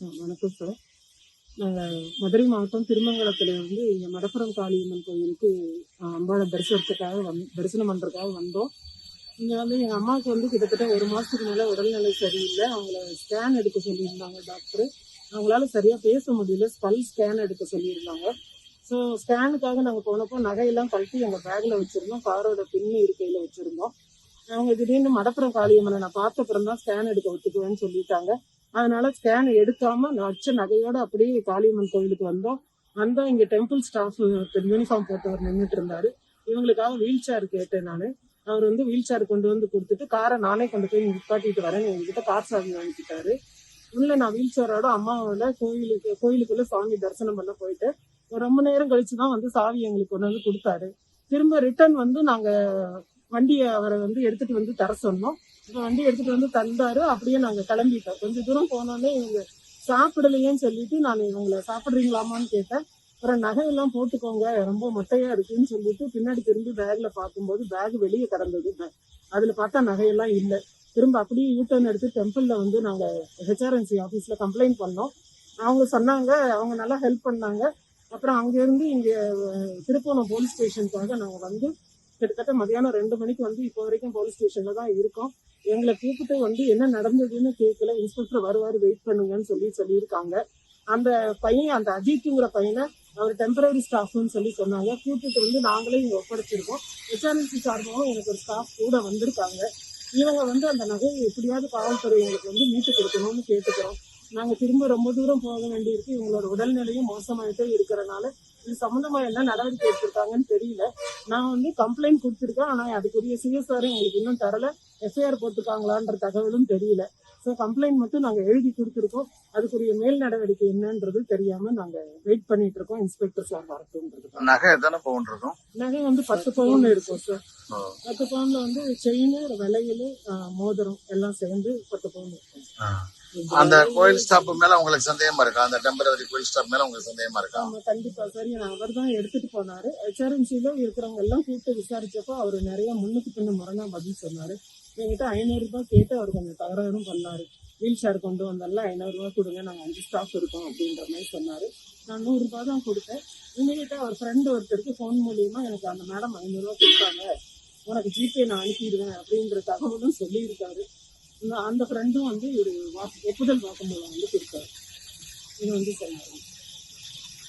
வணக்கம் சார். நாங்கள் மதுரை மாவட்டம் திருமங்கலத்தில் வந்து இங்கே மடப்புறம் காளியம்மன் கோயிலுக்கு ஆ, அம்பாளை தரிசனத்துக்காக வந் தரிசனம் பண்ணுறதுக்காக வந்தோம். இங்கே வந்து எங்கள் அம்மாவுக்கு வந்து கிட்டத்தட்ட ஒரு மாதத்துக்கு மேலே உடல்நிலை சரியில்லை. அவங்கள ஸ்கேன் எடுக்க சொல்லியிருந்தாங்க டாக்டர் அவங்களால சரியாக பேச முடியல. ஸ்கல் ஸ்கேன் எடுக்க சொல்லியிருந்தாங்க. ஸோ ஸ்கேனுக்காக நாங்கள் போனப்போ நகையெல்லாம் கழட்டி எங்கள் பேக்கில் வச்சுருந்தோம். காரோட பின்னு இருக்கையில் வச்சுருந்தோம். அவங்க திடீர்னு மடப்புறம் காளியம்மனை நான் பார்த்த அப்புறம் தான் ஸ்கேன் எடுக்க ஒத்துக்குவேன்னு சொல்லிட்டாங்க. அதனால ஸ்கேன் எடுக்காம நடிச்ச நகையோட அப்படியே காளியம்மன் கோவிலுக்கு வந்தோம். வந்தோம் இங்க டெம்பிள் ஸ்டாஃப் யூனிஃபார்ம் போட்டவர் நின்றுட்டு இருந்தாரு. இவங்களுக்காக வீல் சேர் கேட்டேன் நான். அவர் வந்து வீல் சேர் கொண்டு வந்து கொடுத்துட்டு காரை நானே கொண்டு போய் நிப்பாட்டிட்டு வரேன் எங்ககிட்ட கார் சாமி வாங்கிக்கிட்டாரு உள்ள நான் வீல் சேரோட அம்மாவோட கோயிலுக்கு கோயிலுக்குள்ள சாமி தரிசனம் பண்ண போயிட்டு ரொம்ப நேரம் கழிச்சு தான் வந்து சாவி எங்களுக்கு கொண்டு வந்து கொடுத்தாரு. திரும்ப ரிட்டர்ன் வந்து நாங்க வண்டியை அவரை வந்து எடுத்துட்டு வந்து தர சொன்னோம். வண்டி எடுத்துட்டு வந்து தந்தாரு. அப்படியே நாங்க கிளம்பிட்டோம். கொஞ்ச தூரம் போனோடனே இவங்க சாப்பிடலையேன்னு சொல்லிட்டு நான் இவங்களை சாப்பிடுறீங்களாமான்னு கேட்டேன். அப்புறம் நகையெல்லாம் போட்டுக்கோங்க ரொம்ப மொட்டையா இருக்குன்னு சொல்லிட்டு பின்னாடி திரும்பி பேக்ல பார்க்கும்போது பேக் வெளியே கிடந்தது. அதுல பார்த்தா நகையெல்லாம் இல்லை. திரும்ப அப்படியே யூட்டர்ன் எடுத்து டெம்பிள்ல வந்து நாங்க ஹெச்ஆர்என்சி ஆபீஸ்ல கம்ப்ளைண்ட் பண்ணோம். அவங்க சொன்னாங்க அவங்க நல்லா ஹெல்ப் பண்ணாங்க. அப்புறம் அங்கேருந்து இங்கே திருப்பூணம் போலீஸ் ஸ்டேஷனுக்காக நாங்கள் வந்து கிட்டத்தட்ட மதியானம் ரெண்டு மணிக்கு வந்து இப்போ வரைக்கும் போலீஸ் ஸ்டேஷன்ல தான் இருக்கோம். எங்களை கூப்பிட்டு வந்து என்ன நடந்ததுன்னு கேட்கல இன்ஸ்பெக்டர் வருவாரு வெயிட் பண்ணுங்கன்னு சொல்லி சொல்லியிருக்காங்க. அந்த பையன் அந்த அஜித்துங்கிற பையனை அவர் டெம்பரரி ஸ்டாஃப்னு சொல்லி சொன்னாங்க. கூப்பிட்டு வந்து நாங்களே இங்கே ஒப்படைச்சிருக்கோம். ஹெச்ஆர்என்சி சார்பாகவும் எனக்கு ஒரு ஸ்டாஃப் கூட வந்திருக்காங்க. இவங்க வந்து அந்த நகையை எப்படியாவது காவல்துறை எங்களுக்கு வந்து மீட்டு கொடுக்கணும்னு கேட்டுக்கிறோம். நாங்கள் திரும்ப ரொம்ப தூரம் போக வேண்டியிருக்கு. இவங்களோட உடல்நிலையும் மோசமாயிட்டே இருக்கிறனால இது சம்மந்தமா என்ன நடவடிக்கை எடுத்திருக்காங்கன்னு தெரியல. நான் வந்து கம்ப்ளைண்ட் கொடுத்துருக்கேன். ஆனால் அதுக்குரிய சிஎஸ்ஆர் எங்களுக்கு இன்னும் தரல. எஃப்ஐஆர் போட்டிருக்காங்களான்ற தகவலும் தெரியல. ஸோ கம்ப்ளைண்ட் மட்டும் நாங்கள் எழுதி கொடுத்துருக்கோம். அதுக்குரிய மேல் நடவடிக்கை என்னன்றது தெரியாம நாங்கள் வெயிட் பண்ணிட்டு இருக்கோம் இன்ஸ்பெக்டர் சார் வரட்டும்ன்றது நகை எத்தனை பவுன் இருக்கும்? நகை வந்து பத்து பவுன் இருக்கும் சார் பத்து பவுன்ல வந்து செயின் வளையல் மோதிரம் எல்லாம் சேர்ந்து பத்து பவுன் இருக்கும் அந்த கோயில் ஸ்டாப் மேல உங்களுக்கு சந்தேகமா இருக்கா? அந்த டெம்பரரி கோயில் ஸ்டாப் மேல உங்களுக்கு சந்தேகமா இருக்கா? ஆமா கண்டிப்பா சரி அவர் தான் எடுத்துட்டு போனாரு. ஹெச்ஆர்என்சில இருக்கிறவங்க எல்லாம் கூப்பிட்டு விசாரிச்சப்போ அவர் நிறைய முன்னுக்கு பின்ன முரணா பதில் சொன்னாரு. என்கிட்ட ஐநூறு ரூபாய் கேட்டு அவர் கொஞ்சம் தகராறும் பண்ணாரு. வீல் சேர் கொண்டு வந்தால ஐநூறு ரூபாய் கொடுங்க நாங்க அஞ்சு ஸ்டாஃப் இருக்கோம் அப்படின்ற மாதிரி சொன்னாரு. நான் நூறு ரூபாய் தான் கொடுத்தேன். இமீடியட்டா அவர் ஃப்ரெண்டு ஒருத்தருக்கு ஃபோன் மூலியமா எனக்கு அந்த மேடம் ஐநூறு ரூபாய் கொடுத்தாங்க. உனக்கு ஜிபே நான் அனுப்பிடுவேன் அப்படின்ற தகவலும் சொல்லியிருக்காரு. அந்த ஃப்ரெண்டும் வந்து ஒரு வாக்கு ஒப்புதல் வாக்குமூலம் வந்து கொடுத்தாரு. இது வந்து சொன்னாரு.